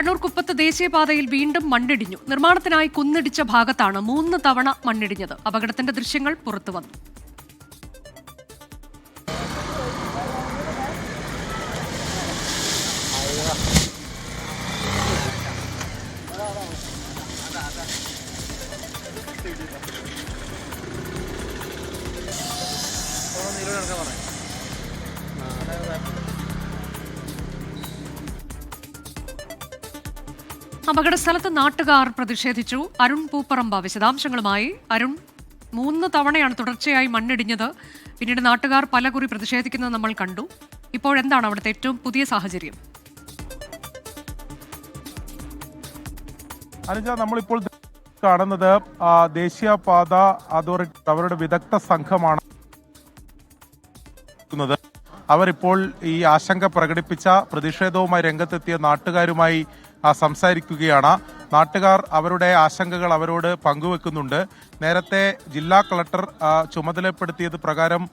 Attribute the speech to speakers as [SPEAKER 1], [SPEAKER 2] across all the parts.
[SPEAKER 1] കണ്ണൂർ കുപ്പത്ത് ദേശീയപാതയിൽ വീണ്ടും മണ്ണിടിഞ്ഞു. നിർമ്മാണത്തിനായി കുന്നിടിച്ച ഭാഗത്താണ് മൂന്ന് തവണ മണ്ണിടിഞ്ഞത്. അപകടത്തിന്റെ ദൃശ്യങ്ങൾ പുറത്തു വന്നു. അപകട സ്ഥലത്ത് നാട്ടുകാർ പ്രതിഷേധിച്ചു. അരുൺ പൂപ്പറമ്പ വിശദാംശങ്ങളുമായി. അരുൺ മൂന്ന് തവണയാണ് തുടർച്ചയായി മണ്ണിടിഞ്ഞത്. പിന്നീട് നാട്ടുകാർ പലകുറി പ്രതിഷേധിക്കുന്നത് നമ്മൾ കണ്ടു. ഇപ്പോഴെന്താണ് അവിടുത്തെ ഏറ്റവും പുതിയ സാഹചര്യം?
[SPEAKER 2] അനുജ നമ്മളിപ്പോൾ കാണുന്നത് ദേശീയപാത അതോറിറ്റി അവരുടെ വിദഗ്ധ സംഘമാണ്. അവരിപ്പോൾ ഈ ആശങ്ക പ്രകടിപ്പിച്ച പ്രതിഷേധവുമായി രംഗത്തെത്തിയ നാട്ടുകാരുമായി സംസാരിക്കുകയാണ്. നാട്ടുകാർ അവരുടെ ആശങ്കകൾ അവരോട് പങ്കുവെക്കുന്നുണ്ട്. നേരത്തെ ജില്ലാ കളക്ടർ ചുമതലപ്പെടുത്തിയത് പ്രകാരം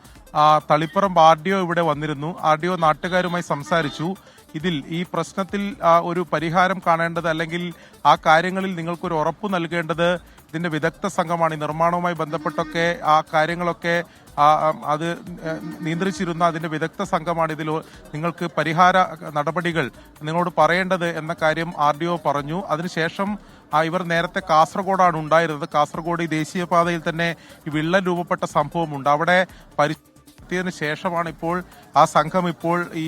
[SPEAKER 2] തളിപ്പുറം ആർ ഡി ഒ ഇവിടെ വന്നിരുന്നു. ആർ ഡി ഒ നാട്ടുകാരുമായി സംസാരിച്ചു. ഇതിൽ ഈ പ്രശ്നത്തിൽ ഒരു പരിഹാരം കാണേണ്ടത് അല്ലെങ്കിൽ ആ കാര്യങ്ങളിൽ നിങ്ങൾക്കൊരു ഉറപ്പ് നൽകേണ്ടത് ഇതിന്റെ വിദഗ്ധ സംഘമാണ്. ഈ നിർമ്മാണവുമായി ബന്ധപ്പെട്ടൊക്കെ ആ കാര്യങ്ങളൊക്കെ അത് നിയന്ത്രിച്ചിരുന്ന അതിന്റെ വിദഗ്ധ സംഘമാണ് ഇതിൽ നിങ്ങൾക്ക് പരിഹാര നടപടികൾ നിങ്ങളോട് പറയേണ്ടത് എന്ന കാര്യം ആർ ഡി ഒ പറഞ്ഞു. അതിനുശേഷം ഇവർ നേരത്തെ കാസർഗോഡാണ് ഉണ്ടായിരുന്നത്. കാസർഗോഡ് ഈ ദേശീയപാതയിൽ തന്നെ ഈ വിള്ളൽ രൂപപ്പെട്ട സംഭവമുണ്ട്. അവിടെ പരി ശേഷമാണ് ഇപ്പോൾ ആ സംഘം ഇപ്പോൾ ഈ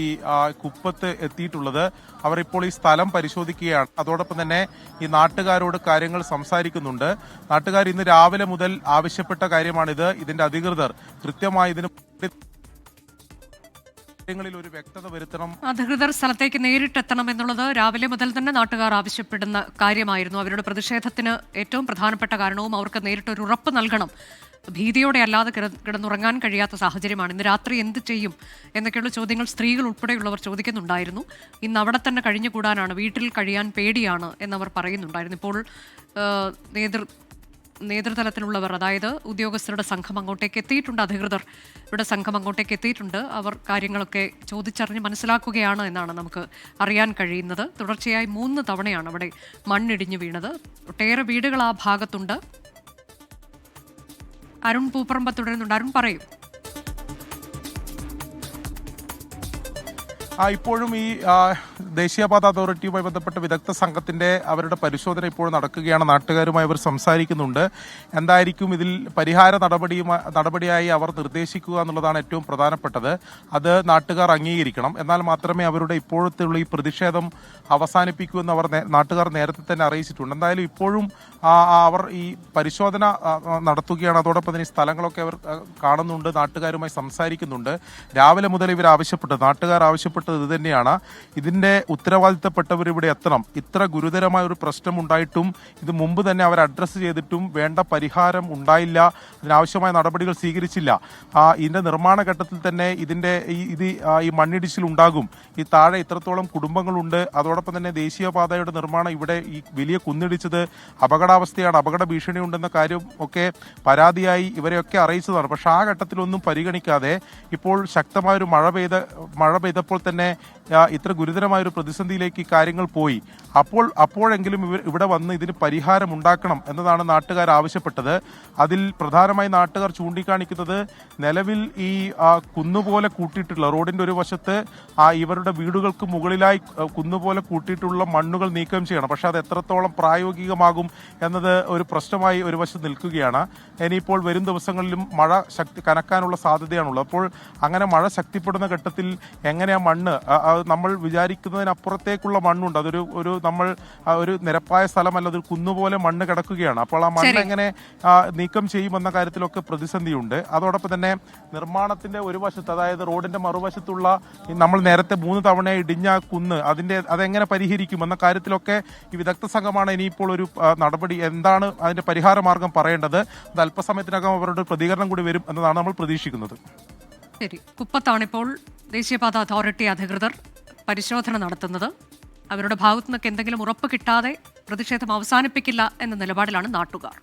[SPEAKER 2] കുപ്പത്ത് എത്തിയിട്ടുള്ളത്. അവർ ഇപ്പോൾ ഈ സ്ഥലം പരിശോധിക്കുകയാണ്. അതോടൊപ്പം തന്നെ ഈ നാട്ടുകാരോട് കാര്യങ്ങൾ സംസാരിക്കുന്നുണ്ട്. നാട്ടുകാർ ഇന്ന് രാവിലെ മുതൽ ആവശ്യപ്പെട്ട കാര്യമാണിത്. ഇതിന്റെ അധികൃതർ കൃത്യമായി ഇതിന് ഒരു വ്യക്തത വരുത്തണം.
[SPEAKER 1] അധികൃതർ സ്ഥലത്തേക്ക് നേരിട്ടെത്തണം എന്നുള്ളത് രാവിലെ മുതൽ തന്നെ നാട്ടുകാർ ആവശ്യപ്പെടുന്ന കാര്യമായിരുന്നു. അവരുടെ പ്രതിഷേധത്തിന് ഏറ്റവും പ്രധാനപ്പെട്ട കാരണവും അവർക്ക് നേരിട്ടൊരു ഉറപ്പ് നൽകണം. ഭീതിയോടെ അല്ലാതെ കിടന്നുറങ്ങാൻ കഴിയാത്ത സാഹചര്യമാണ്. ഇന്ന് രാത്രി എന്ത് ചെയ്യും എന്നൊക്കെയുള്ള ചോദ്യങ്ങൾ സ്ത്രീകൾ ഉൾപ്പെടെയുള്ളവർ ചോദിക്കുന്നുണ്ടായിരുന്നു. ഇന്ന് അവിടെ തന്നെ കഴിഞ്ഞുകൂടാനാണ് വീട്ടിൽ കഴിയാൻ പേടിയാണ് എന്നവർ പറയുന്നുണ്ടായിരുന്നു. ഇപ്പോൾ നേതൃ നേതൃതലത്തിലുള്ളവർ അതായത് ഉദ്യോഗസ്ഥരുടെ സംഘം അങ്ങോട്ടേക്ക് എത്തിയിട്ടുണ്ട് അധികൃതർ ഇവിടെ സംഘം അങ്ങോട്ടേക്ക് എത്തിയിട്ടുണ്ട്. അവർ കാര്യങ്ങളൊക്കെ ചോദിച്ചറിഞ്ഞ് മനസ്സിലാക്കുകയാണ് എന്നാണ് നമുക്ക് അറിയാൻ കഴിയുന്നത്. തുടർച്ചയായി മൂന്ന് തവണയാണ് അവിടെ മണ്ണിടിഞ്ഞു വീണത്. ഒട്ടേറെ വീടുകൾ ആ ഭാഗത്തുണ്ട്. അരുൺ പൂപ്പറമ്പ തുടരുന്നുണ്ട്. അരുൺ പറയൂ.
[SPEAKER 2] ഇപ്പോഴും ഈ ദേശീയപാത അതോറിറ്റിയുമായി ബന്ധപ്പെട്ട വിദഗ്ധ സംഘത്തിന്റെ അവരുടെ പരിശോധന ഇപ്പോൾ നടക്കുകയാണ്. നാട്ടുകാരുമായി അവർ സംസാരിക്കുന്നുണ്ട്. എന്തായിരിക്കും ഇതിൽ പരിഹാര നടപടിയുമായി നടപടിയായി അവർ നിർദ്ദേശിക്കുക എന്നുള്ളതാണ് ഏറ്റവും പ്രധാനപ്പെട്ടത്. അത് നാട്ടുകാർ അംഗീകരിക്കണം. എന്നാൽ മാത്രമേ അവരുടെ ഇപ്പോഴത്തെ ഈ പ്രതിഷേധം അവസാനിപ്പിക്കൂ എന്ന് അവർ നാട്ടുകാർ നേരത്തെ തന്നെ അറിയിച്ചിട്ടുണ്ട്. എന്തായാലും ഇപ്പോഴും അവർ ഈ പരിശോധന നടത്തുകയാണ്. അതോടൊപ്പം തന്നെ സ്ഥലങ്ങളൊക്കെ അവർ കാണുന്നുണ്ട്. നാട്ടുകാരുമായി സംസാരിക്കുന്നുണ്ട്. രാവിലെ മുതൽ ഇവർ ആവശ്യപ്പെട്ടത് നാട്ടുകാർ ആവശ്യപ്പെട്ടത് ഇത് തന്നെയാണ്. ഇതിന്റെ ഉത്തരവാദിത്തപ്പെട്ടവർ ഇവിടെ എത്തണം. ഇത്ര ഗുരുതരമായ ഒരു പ്രശ്നം ഉണ്ടായിട്ടും ഇത് മുമ്പ് തന്നെ അവർ അഡ്രസ്സ് ചെയ്തിട്ടും വേണ്ട പരിഹാരം ഉണ്ടായില്ല. അതിനാവശ്യമായ നടപടികൾ സ്വീകരിച്ചില്ല. ഇതിന്റെ നിർമ്മാണ ഘട്ടത്തിൽ തന്നെ ഇതിന്റെ ഇത് ഈ മണ്ണിടിച്ചിൽ ഉണ്ടാകും. ഈ താഴെ ഇത്രത്തോളം കുടുംബങ്ങളുണ്ട്. അതോടൊപ്പം തന്നെ ദേശീയപാതയുടെ നിർമ്മാണം ഇവിടെ ഈ വലിയ കുന്നിടിച്ചത് അപകടാവസ്ഥയാണ്. അപകട ഭീഷണി ഉണ്ടെന്ന കാര്യം ഒക്കെ പരാതിയായി ഇവരെയൊക്കെ അറിയിച്ചതാണ്. പക്ഷെ ആ ഘട്ടത്തിലൊന്നും പരിഗണിക്കാതെ ഇപ്പോൾ ശക്തമായ ഒരു മഴ പെയ്ത മഴ പെയ്തപ്പോൾ തന്നെ ആ, ഇത്ര ഗുരുതരമായ ഒരു പ്രതിസന്ധിയിലേക്ക് കാര്യങ്ങൾ പോയി. അപ്പോൾ അപ്പോഴെങ്കിലും ഇവർ ഇവിടെ വന്ന് ഇതിന് പരിഹാരം ഉണ്ടാക്കണം എന്നതാണ് നാട്ടുകാർ ആവശ്യപ്പെട്ടത്. അതിൽ പ്രധാനമായി നാട്ടുകാർ ചൂണ്ടിക്കാണിക്കുന്നത് നിലവിൽ ഈ കുന്നുപോലെ കൂട്ടിയിട്ടുള്ള റോഡിന്റെ ഒരു വശത്ത് ആ ഇവരുടെ വീടുകൾക്ക് മുകളിലായി കുന്നുപോലെ കൂട്ടിയിട്ടുള്ള മണ്ണുകൾ നീക്കം ചെയ്യണം. പക്ഷെ അത് എത്രത്തോളം പ്രായോഗികമാകും എന്നത് ഒരു പ്രശ്നമായി ഒരു വശത്ത് നിൽക്കുകയാണ്. ഇനിയിപ്പോൾ വരും ദിവസങ്ങളിലും മഴ ശക്തി കനക്കാനുള്ള സാധ്യതയാണുള്ളത്. അപ്പോൾ അങ്ങനെ മഴ ശക്തിപ്പെടുന്ന ഘട്ടത്തിൽ എങ്ങനെ ആ മണ്ണ്. നമ്മൾ വിചാരിക്കുന്നതിനപ്പുറത്തേക്കുള്ള മണ്ണുണ്ട്. അതൊരു ഒരു നമ്മൾ ഒരു നിരപ്പായ സ്ഥലമല്ല അതൊരു കുന്നുപോലെ മണ്ണ് കിടക്കുകയാണ്. അപ്പോൾ ആ മണ്ണ് എങ്ങനെ നീക്കം ചെയ്യുമെന്ന കാര്യത്തിലൊക്കെ പ്രതിസന്ധിയുണ്ട്. അതോടൊപ്പം തന്നെ നിർമ്മാണത്തിന്റെ ഒരു വശത്ത് അതായത് റോഡിന്റെ മറുവശത്തുള്ള നമ്മൾ നേരത്തെ മൂന്ന് തവണ ഇടിഞ്ഞ കുന്ന് അതിന്റെ അതെങ്ങനെ പരിഹരിക്കും എന്ന കാര്യത്തിലൊക്കെ ഈ വിദഗ്ധ സംഘമാണ് ഇനിയിപ്പോൾ ഒരു നടപടി എന്താണ് അതിന്റെ പരിഹാര മാർഗം പറയേണ്ടത് അത് അല്പസമയത്തിനകം അവരുടെ പ്രതികരണം കൂടി വരും എന്നതാണ് നമ്മൾ പ്രതീക്ഷിക്കുന്നത്.
[SPEAKER 1] ശരി. കുപ്പത്താണിപ്പോൾ ദേശീയപാത അതോറിറ്റി അധികൃതർ പരിശോധന നടത്തുന്നത്. അവരുടെ ഭാഗത്തു നിന്നൊക്കെ എന്തെങ്കിലും ഉറപ്പ് കിട്ടാതെ പ്രതിഷേധം അവസാനിപ്പിക്കില്ല എന്ന നിലപാടിലാണ് നാട്ടുകാർ.